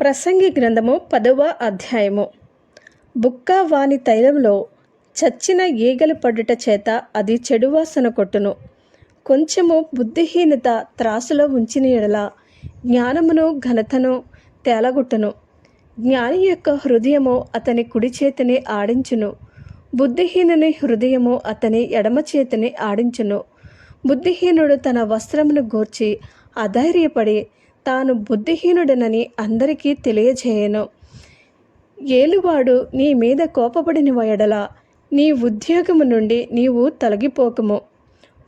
ప్రసంగి గ్రంథము పదవ అధ్యాయము. బుక్క వాని తైలంలో చచ్చిన ఈగలు పడుట చేత అది చెడు వాసన కొట్టును. కొంచెము బుద్ధిహీనత త్రాసులో ఉంచిన ఎడల జ్ఞానమును ఘనతను తేలగొట్టును. జ్ఞాని యొక్క హృదయము అతని కుడి చేతిని ఆడించును. బుద్ధిహీనుని హృదయము అతని ఎడమ చేతిని ఆడించును. బుద్ధిహీనుడు తన వస్త్రమును గూర్చి అధైర్యపడి తాను బుద్ధిహీనుడనని అందరికీ తెలియజేయను. ఏలువాడు నీ మీద కోపపడిన వయడల నీ ఉద్యోగము నుండి నీవు తొలగిపోకము.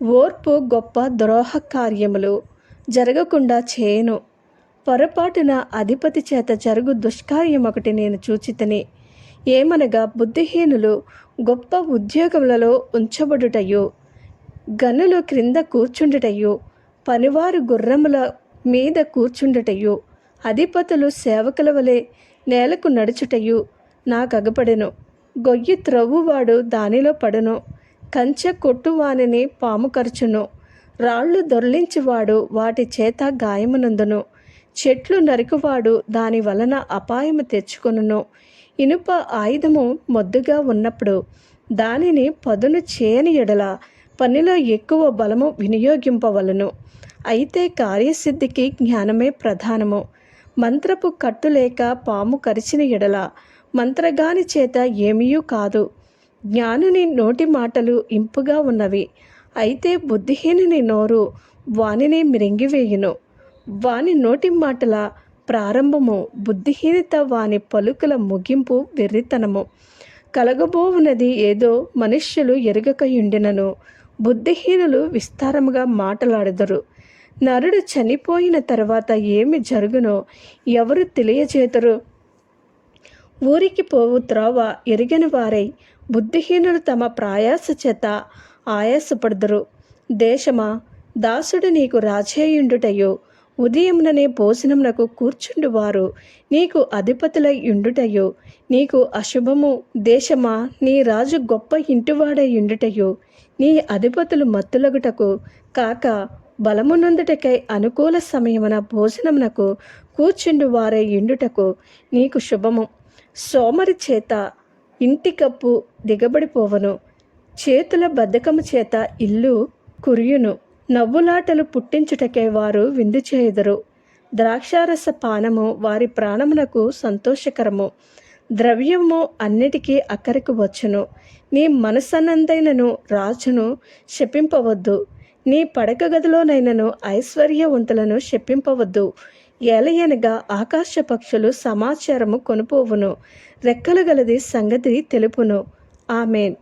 ఓర్పు గొప్ప ద్రోహ కార్యములు జరగకుండా చేయను. పొరపాటున అధిపతి చేత జరుగు దుష్కార్యం ఒకటి నేను చూచితని. ఏమనగా బుద్ధిహీనులు గొప్ప ఉద్యోగములలో ఉంచబడుటయు గనులు క్రింద కూర్చుండుటయు పనివారు గుర్రముల మీద కూర్చుండుటయు. అధిపతులు సేవకుల వలె నేలకు నడుచుటయు నాకగపడెను గొయ్యి త్రవ్వువాడు దానిలో పడును. కంచె కొట్టువానిని పాము కరుచును. రాళ్ళు దొర్లించివాడు వాటి చేత గాయమునందును. చెట్లు నరికివాడు దాని వలన అపాయము తెచ్చుకొనును. ఇనుప ఆయుధము మొద్దుగా ఉన్నప్పుడు దానిని పదును చేయని ఎడల పనిలో ఎక్కువ బలము వినియోగింపవలను. అయితే కార్యసిద్ధికి జ్ఞానమే ప్రధానము. మంత్రపు కట్టు లేక పాము కరిచిన ఎడల మంత్రగాని చేత ఏమీయూ కాదు. జ్ఞానుని నోటి మాటలు ఇంపుగా ఉన్నవి. అయితే బుద్ధిహీనుని నోరు వానిని మిరింగివేయును. వాని నోటి మాటల ప్రారంభము బుద్ధిహీనత వాని పలుకుల ముగింపు వెర్రితనము. కలగబోవున్నది ఏదో మనుష్యులు ఎరుగకయుండినను బుద్ధిహీనులు విస్తారముగా మాటలాడెదరు. నరుడు చనిపోయిన తర్వాత ఏమి జరుగునో ఎవరు తెలియచేతరు? ఊరికి పోవు త్రోవ ఎరిగని వారై బుద్ధిహీనులు తమ ప్రయాస చేత ఆయాసపడదురు. దేశమా దాసుడు నీకు రాజేయుండుటయో ఉదయముననే భోజనమునకు కూర్చుండువారు నీకు అధిపతులై ఉండుటయో నీకు అశుభము దేశమా నీ రాజు గొప్ప ఇంటివాడై ఉండుటయో నీ అధిపతులు మత్తులగుటకు కాక బలమునందుటకై అనుకూల సమయమున భోజనమునకు కూర్చుండు వారే ఇండుటకు నీకు శుభము. సోమరి చేత ఇంటి కప్పు దిగబడిపోవను. చేతుల బద్ధకము చేత ఇల్లు కురియును. నవ్వులాటలు పుట్టించుటకే వారు విందు చేయుదురు. ద్రాక్షారస పానము వారి ప్రాణమునకు సంతోషకరము. ద్రవ్యము అన్నిటికీ అక్కరికి వచ్చును. నీ మనసనందైనను రాజును శపింపవద్దు. నీ పడక గదిలోనైనను ఐశ్వర్యవంతులను శప్పింపవద్దు ఏలయనగా ఆకాశ పక్షులు సమాచారము కొనుపోవును. రెక్కలు గలది సంగతి తెలుపును. ఆమెన్.